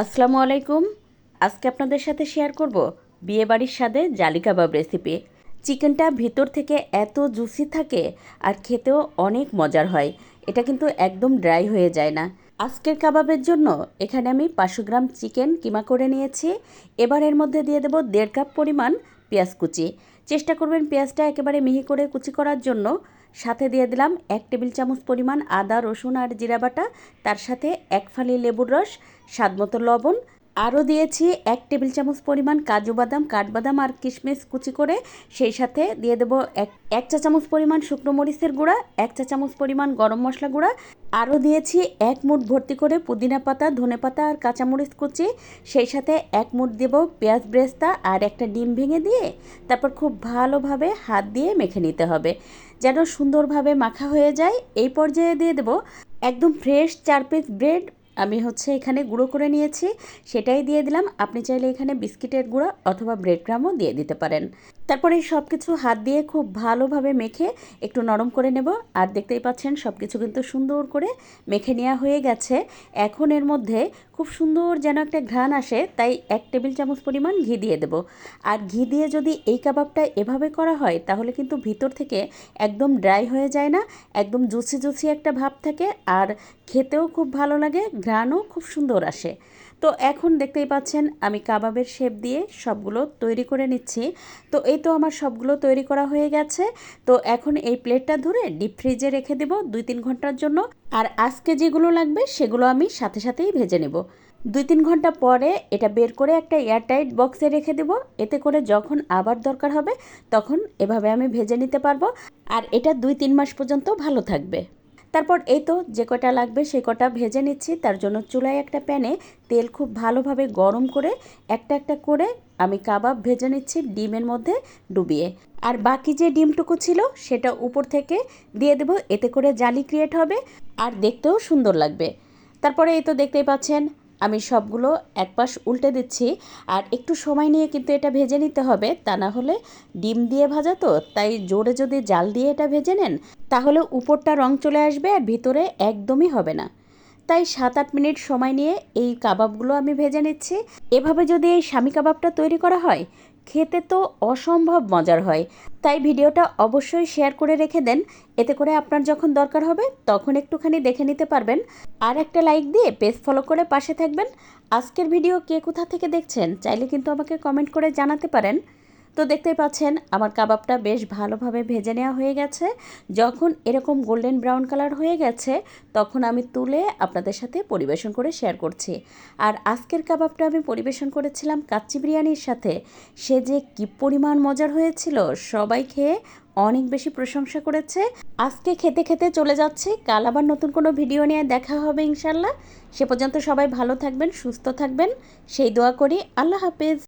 আসসালামু আলাইকুম। আজকে আপনাদের সাথে শেয়ার করব বিয়েবাড়ির স্বাদে জালি কাবাব রেসিপি চিকেনটা ভিতর থেকে এত জুসি থাকে আর খেতেও অনেক মজার হয়। এটা কিন্তু একদম ড্রাই হয়ে যায় না। আজকের কাবাবের জন্য এখানে আমি পাঁচশো গ্রাম চিকেন কিমা করে নিয়েছি। এবার এর মধ্যে দিয়ে দেবো দেড় কাপ পরিমাণ পেঁয়াজ কুচি। চেষ্টা করবেন পেঁয়াজটা একেবারে মিহি করে কুচি করার জন্য। সাথে দিয়ে দিলাম এক টেবিল চামচ পরিমাণ আদা, রসুন আর জিরা বাটা। তার সাথে এক ফালি লেবুর রস স্বাদ মতো লবণ আরও দিয়েছি এক টেবিল চামচ পরিমাণ কাজু বাদাম কাঠবাদাম আর কিশমিশ কুচি করে। সেই সাথে দিয়ে দেবো এক এক চা চামচ পরিমাণ শুকনো মরিচের গুঁড়া, এক চা চামচ পরিমাণ গরম মশলা গুঁড়া। আরও দিয়েছি এক মুঠ ভর্তি করে পুদিনা পাতা, ধনে পাতা আর কাঁচামরিচ কুচি। সেই সাথে এক মুঠ দেবো পেঁয়াজ ব্রেস্তা আর একটা ডিম ভেঙে দিয়ে তারপর খুব ভালোভাবে হাত দিয়ে মেখে নিতে হবে। যেন সুন্দরভাবে মাখা হয়ে যায়। এই পর্যায়ে দিয়ে দেবো একদম ফ্রেশ চার পিস ব্রেড আমি হচ্ছে এখানে গুঁড়ো করে নিয়েছি, সেটাই দিয়ে দিলাম। আপনি চাইলে এখানে বিস্কিটের গুঁড়ো অথবা ব্রেড ক্রামও দিয়ে দিতে পারেন। তারপরে সব কিছু হাত দিয়ে খুব ভালোভাবে মেখে একটু নরম করে নেব। আর দেখতেই পাচ্ছেন সব কিছু কিন্তু সুন্দর করে মেখে নেওয়া হয়ে গেছে। এখন এর মধ্যে খুব সুন্দর যেন একটা ঘ্রাণ আসে, তাই এক টেবিল চামচ পরিমাণ ঘি দিয়ে দেব। আর ঘি দিয়ে যদি এই কাবাবটা এভাবে করা হয়, তাহলে কিন্তু ভিতর থেকে একদম ড্রাই হয়ে যায় না, একদম জুসি জুসি একটা ভাব থাকে, আর খেতেও খুব ভালো লাগে, ঘ্রাণও খুব সুন্দর আসে। তো এখন দেখতেই পাচ্ছেন আমি কাবাবের শেপ দিয়ে সবগুলো তৈরি করে নিচ্ছি। তো এই তো আমার সবগুলো তৈরি করা হয়ে গেছে। তো এখন এই প্লেটটা ধরে ডিপ ফ্রিজে রেখে দেব দুই তিন ঘণ্টার জন্য। আর আজকে যেগুলো লাগবে সেগুলো আমি সাথে সাথেই ভেজে নেব। দুই তিন ঘণ্টা পরে এটা বের করে একটা এয়ারটাইট বক্সে রেখে দেব। এতে করে যখন আবার দরকার হবে তখন এভাবে আমি ভেজে নিতে পারব। আর এটা দুই তিন মাস পর্যন্ত ভালো থাকবে। তারপর এই তো যে কটা লাগবে সেই কটা ভেজে নিচ্ছি। তার জন্য চুলায় একটা প্যানে তেল খুব ভালোভাবে গরম করে একটা একটা করে আমি কাবাব ভেজে নিচ্ছি ডিমের মধ্যে ডুবিয়ে। আর বাকি যে ডিমটুকু ছিল সেটা উপর থেকে দিয়ে দেবো, এতে করে জালি ক্রিয়েট হবে আর দেখতেও সুন্দর লাগবে। তারপরে এই তো দেখতেই পাচ্ছেন আমি সবগুলো এক পাশ উল্টে দিচ্ছি। আর একটু সময় নিয়ে কিন্তু এটা ভেজে নিতে হবে। তা না হলে ডিম দিয়ে ভাজা তো, তাই জোরে যদি জাল দিয়ে এটা ভেজে নেন, তাহলে উপরটা রং চলে আসবে আর ভিতরে একদমই হবে না। তাই সাত আট মিনিট সময় নিয়ে এই কাবাবগুলো আমি ভেজে নিচ্ছি। এভাবে যদি এই স্বামী কাবাবটা তৈরি করা হয় খেতে তো অসম্ভব মজার হয়। তাই ভিডিওটা অবশ্যই শেয়ার করে রেখে দেন। এতে করে আপনার যখন দরকার হবে, তখন একটুখানি দেখে নিতে পারবেন। আর একটা লাইক দিয়ে পেজ ফলো করে পাশে থাকবেন। আজকের ভিডিও কে কোথা থেকে দেখছেন, চাইলে কিন্তু আমাকে কমেন্ট করে জানাতে পারেন। তো দেখতেই পাচ্ছেন, আমার কাবাবটা বেশ ভালোভাবে ভেজে নেওয়া হয়ে গেছে। যখন এরকম গোল্ডেন ব্রাউন কালার হয়ে গেছে, তখন আমি তুলে আপনাদের সাথে পরিবেশন করে শেয়ার করছি। আর আজকের কাবাবটা আমি পরিবেশন করেছিলাম কাচ্চি বিরিয়ানির সাথে। সে যে কী পরিমাণ মজার হয়েছিল, সবাই খেয়ে অনেক বেশি প্রশংসা করেছে। আজকে খেতে খেতে চলে যাচ্ছে, কাল আবার নতুন কোনো ভিডিও নিয়ে দেখা হবে ইনশাল্লাহ সে পর্যন্ত সবাই ভালো থাকবেন, সুস্থ থাকবেন। সেই দোয়া করি, আল্লাহ হাফেজ।